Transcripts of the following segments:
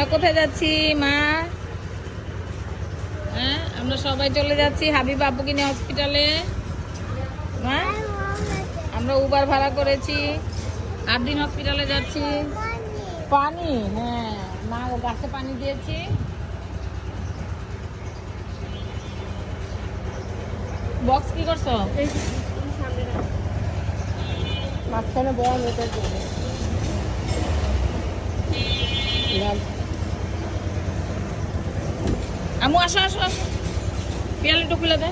আমরা কোথায় যাচ্ছি, মা? হ্যাঁ আমরা সবাই চলে যাচ্ছি হাবিব আব্বুকে নিয়ে হসপিটালে মা, আমরা উবার ভাড়া করেছি। আট দিন হসপিটালে যাচ্ছি। পানি হ্যাঁ মা গাছে পানি দিয়েছি। বক্স কি করছ? মাঝখানে বড় মেয়েটার জন্য আমু আসো আসো আসো। পিয়ালি একটু খুলে দে।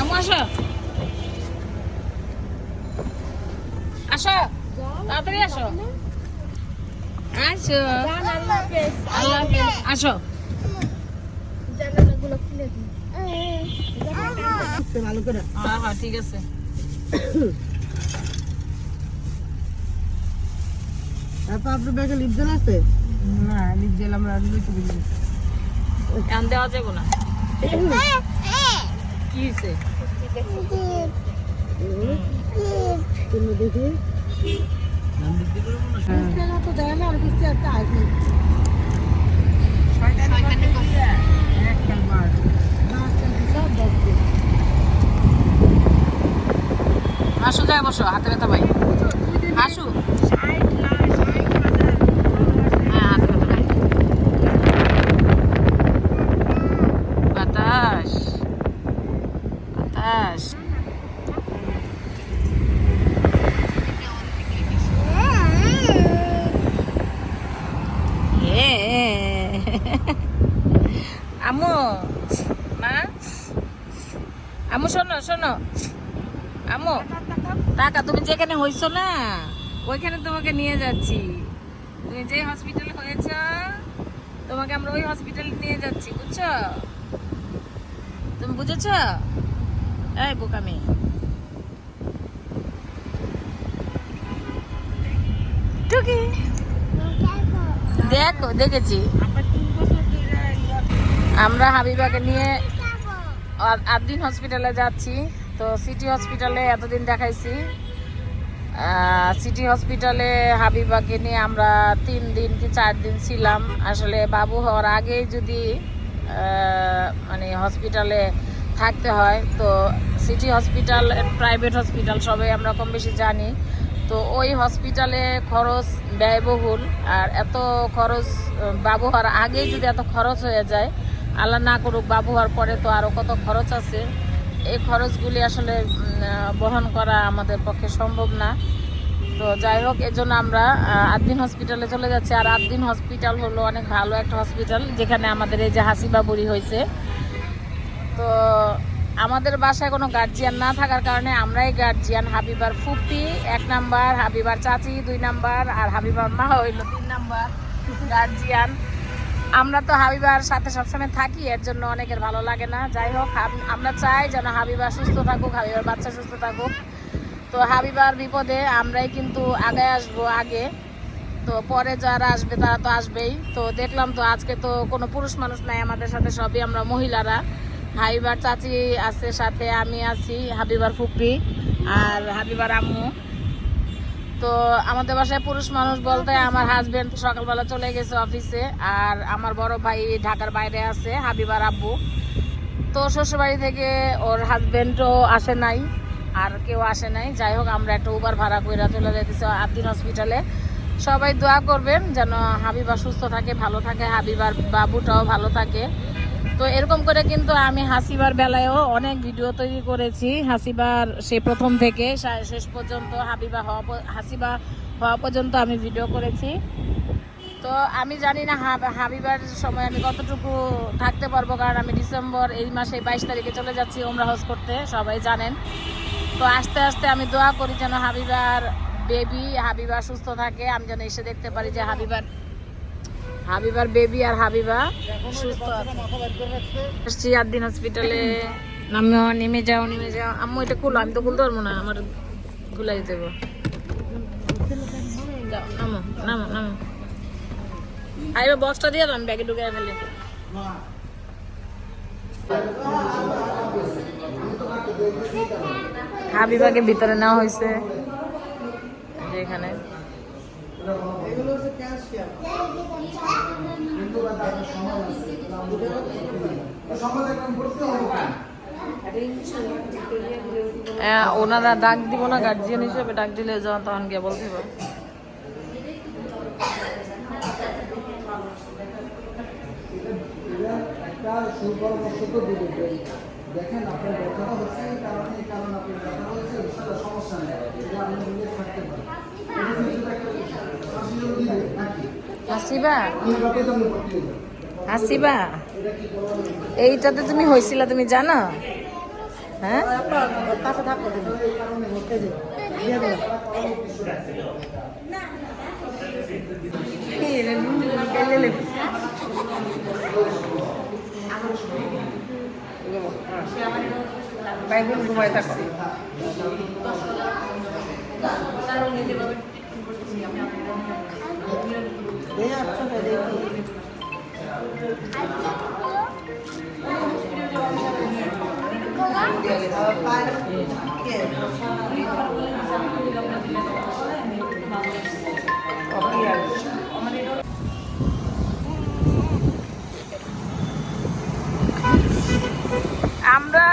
আমু আসো। আসো তাড়াতাড়ি আসো। আসো। আল্লাহ। আসো। জানালাগুলো খুলে দিই ভালো করে হ্যাঁ হ্যাঁ ঠিক আছে। তারপর আপনার ব্যাগে লিপ জেল আছে? না লিপ জেল আমরা বুঝি দেওয়া যাব না। কি হয়েছে দেখি তো দেয় না। আর কিছু একটা আছে আসো যাই বসো হাতে ব্যথা পাই। আসু হ্যাঁ হাতে ব্যথা পাই বাতাস বাতাস এ আমু। মা? আমু, শোনো শোনো। আমু। টাকা তুমি যেখানে হয়েছো না, ওইখানে তোমাকে নিয়ে যাচ্ছি। তুমি যে হসপিটালে হয়েছ, তোমাকে আমরা ওই হসপিটালে নিয়ে যাচ্ছি, বুঝছ? তুমি বুঝেছ? এই বোকামি টুকি দেখো, দেখেছি। আমরা হাবিবাকে নিয়ে আর- আট দিন হসপিটালে যাচ্ছি। তো সিটি হসপিটালে এতদিন দেখাইছি। সিটি হসপিটালে হাবিবাকে নিয়ে আমরা তিন দিন কি চার দিন ছিলাম। আসলে বাবু হওয়ার আগেই যদি মানে হসপিটালে থাকতে হয়, তো সিটি হসপিটাল প্রাইভেট হসপিটাল সবাই আমরা কম বেশি জানি। তো ওই হসপিটালে খরচ ব্যয়বহুল। আর এত খরচ, বাবু হওয়ার আগেই যদি এত খরচ হয়ে যায় আল্লাহ না করুক বাবু হওয়ার পরে তো আরও কত খরচ আছে। এই খরচগুলি আসলে বহন করা আমাদের পক্ষে সম্ভব না। তো যাই হোক এজন্য আমরা আহ, আট দিন হসপিটালে চলে যাচ্ছি। আর আট দিন হসপিটাল হলো অনেক ভালো একটা হসপিটাল যেখানে আমাদের এই যে হাসিবা বুড়ি হয়েছে। তো আমাদের বাসায় কোনো গার্জিয়ান না থাকার কারণে আমরাই গার্জিয়ান হাবিবার ফুপি এক নাম্বার হাবিবার চাচি দুই নাম্বার আর হাবিবার মা হইল তিন নাম্বার গার্জিয়ান আমরা তো হাবিবার সাথে সবসময় থাকি, এর জন্য অনেকের ভালো লাগে না। যাই হোক আমরা চাই যেন হাবিবা সুস্থ থাকুক, হাবিবার বাচ্চা সুস্থ থাকুক। তো হাবিবার বিপদে আমরাই কিন্তু আগে আসব আগে। তো পরে যারা আসবে, তারা তো আসবেই। তো দেখলাম তো আজকে তো কোনো পুরুষ মানুষ নাই আমাদের সাথে, সবই আমরা মহিলারা। হাবিবার চাচি আছে সাথে, আমি আছি, হাবিবার ফুপি আর হাবিবার আম্মু। তো আমাদের বাসায় পুরুষ মানুষ বলতে আমার হাজবেন্ড সকালবেলা চলে গেছে অফিসে আর আমার বড় ভাই ঢাকার বাইরে আছে, হাবিবার আব্বু। তো শ্বশুরবাড়ি থেকে ওর হাজবেন্ডও আসে নাই, আর কেউ আসে নাই। যাই হোক, আমরা একটা উবার ভাড়া করে চলে যেতেছি আবদিন হসপিটালে সবাই দোয়া করবেন যেন হাবিবা সুস্থ থাকে, ভালো থাকে, হাবিবার বাবুটাও ভালো থাকে। তো এরকম করে কিন্তু আমি হাসিবার বেলায়ও অনেক ভিডিও তৈরি করেছি। হাসিবার সে প্রথম থেকে শেষ পর্যন্ত, হাবিবা হওয়া হাসিবা হওয়া পর্যন্ত আমি ভিডিও করেছি। তো আমি জানি না হাব- হাবিবার সময় আমি কতটুকু থাকতে পারব, কারণ আমি ডিসেম্বর এই মাসে বাইশ তারিখে চলে যাচ্ছি ওমরা হজ করতে, সবাই জানেন। তো আস্তে আস্তে আমি দোয়া করি যেন হাবিবার বেবি হাবিবা সুস্থ থাকে, আমি যেন এসে দেখতে পারি যে হাবিবার হাবিবার বেবি আর হাবিবা সুস্থ আছে। দিন হসপিটালে আমিও নেমে যাও নেমে যাও। আম্মু এটা খুলো আমি তো খুলতে পারব না আমার হবে। যাও নামো নামো নামো। আইবা বক্সটা দিয়ে দাও আমি ব্যাগে ঢুকে ফেলে। হাবিবাকে ভিতরে নেওয়া হয়েছে। এখানে এগুলো হচ্ছে হ্যাঁ, ওনারা ডাক দিব না গার্জিয়ান হিসেবে ডাক দিলে যখন তখন গিয়ে বলতে হবে দেখেন আপনার ব্যথাটা হচ্ছে কারণে এই কারণে আপনার হয়েছে সেটা সমস্যা নেই এটা আপনি থাকতে পারেন? হাসিবা হাসিবা এইটাতে তুমি হয়েছিল তুমি জানো? হ্যাঁ। বাইবেল থাকো আচ্ছা দেখি। আমরা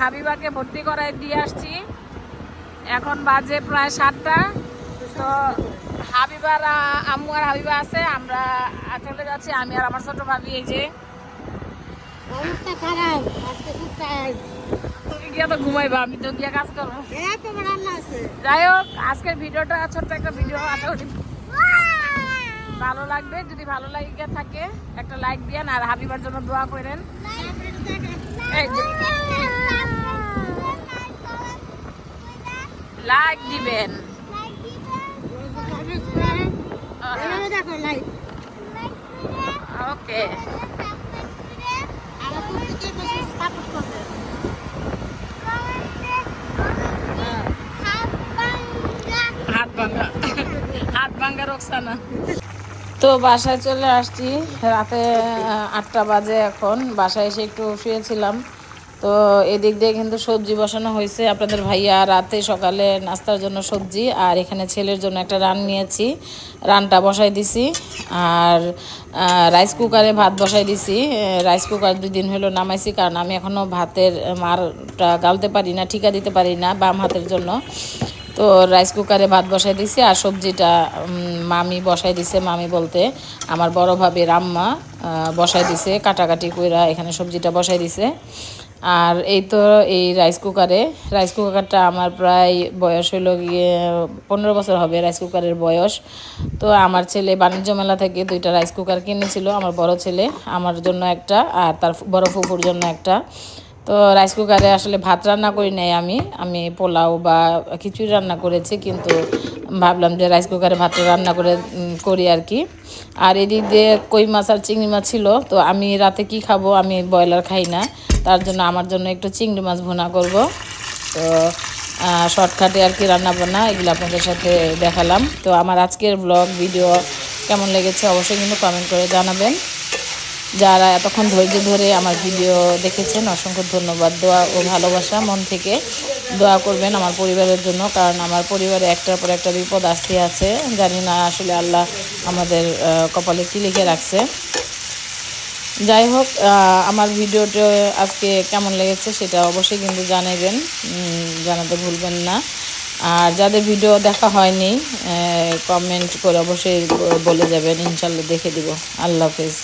হাবিবাকে ভর্তি করায় দিয়ে আসছি। এখন বাজে প্রায় সাতটা। তো হাবিবার আম্মু আর হাবিবা আছে আমরা চলে যাচ্ছি আমি আর আমার ছোট ভাবি এই যে অবস্থা খারাপ আজকে খুব টায়ার্ড তুমি গিয়ে তো ঘুমাইবা আমি তো গিয়ে কাজ করব রান্না আছে যাই হোক আজকের ভিডিওটা ছোট্ট একটা ভিডিও আশা করি ভালো লাগবে যদি ভালো লাগে থাকে একটা লাইক দিয়েন আর হাবিবার জন্য দোয়া করেন লাইক দিবেন হাত ভাঙ্গা হাত ভাঙ্গা রোকসানা। তো বাসায় চলে আসছি। রাতে আটটা বাজে এখন। বাসায় এসে একটু শুয়েছিলাম। তো এদিক দিয়ে কিন্তু সবজি বসানো হয়েছে। আপনাদের ভাইয়া রাতে সকালে নাস্তার জন্য সবজি আর এখানে ছেলের জন্য একটা রান নিয়েছি। রানটা বসাই দিছি আর রাইস কুকারে ভাত বসাই দিছি। রাইস কুকার দুই দিন হলো নামাইছি কারণ আমি এখনও ভাতের মারটা গালতে পারি না, ঠিকা দিতে পারি না বাম হাতের জন্য। তো রাইস কুকারে ভাত বসাই দিছি আর সবজিটা মামি বসাই দিছে মামি বলতে। আমার বড় ভাবি রাম্মা বসাই দিছে, কাটাকাটি কইরা এখানে সবজিটা বসাই দিছে। আর এই তো এই রাইস কুকারে রাইস কুকারটা আমার প্রায় বয়স হলো গিয়ে পনেরো বছর হবে রাইস কুকারের বয়স। তো আমার ছেলে বাণিজ্য মেলা থেকে দুইটা রাইস কুকার কিনেছিল, আমার বড় ছেলে, আমার জন্য একটা আর তার বড় ফুফুর জন্য একটা। তো রাইস কুকারে আসলে ভাত রান্না করি নাই আমি আমি পোলাও বা খিচুড়ি রান্না করেছি, কিন্তু ভাবলাম যে রাইস কুকারে ভাত রান্না করে করি আর কি। আর এদিক দিয়ে কই মাছ আর চিংড়ি মাছ ছিল, তো আমি রাতে কি খাব আমি ব্রয়লার খাই না। তার জন্য আমার জন্য একটু চিংড়ি মাছ ভুনা করব। তো শর্টকাটে আর কি রান্না বান্না এগুলো আপনাদের সাথে দেখালাম। তো, আমার আজকের ব্লগ ভিডিও কেমন লেগেছে অবশ্যই কিন্তু কমেন্ট করে জানাবেন। যারা এতক্ষণ ধৈর্য ধরে আমার ভিডিও দেখেছেন, অসংখ্য ধন্যবাদ। দোয়া ও ভালোবাসা মন থেকে দোয়া করবেন আমার পরিবারের জন্য, কারণ আমার পরিবারে একটার পর একটা বিপদ আসতে আছে। জানি না আসলে আল্লাহ আমাদের কপালে কি লিখে রাখছে। যাই হোক আমার ভিডিওটা আজকে কেমন লেগেছে সেটা অবশ্যই কিন্তু জানাবেন জানাতে ভুলবেন না। আর যাদের ভিডিও দেখা হয়নি কমেন্ট করে অবশ্যই বলে যাবেন, ইনশাল্লাহ দেখে দিব। আল্লাহ হাফিজ।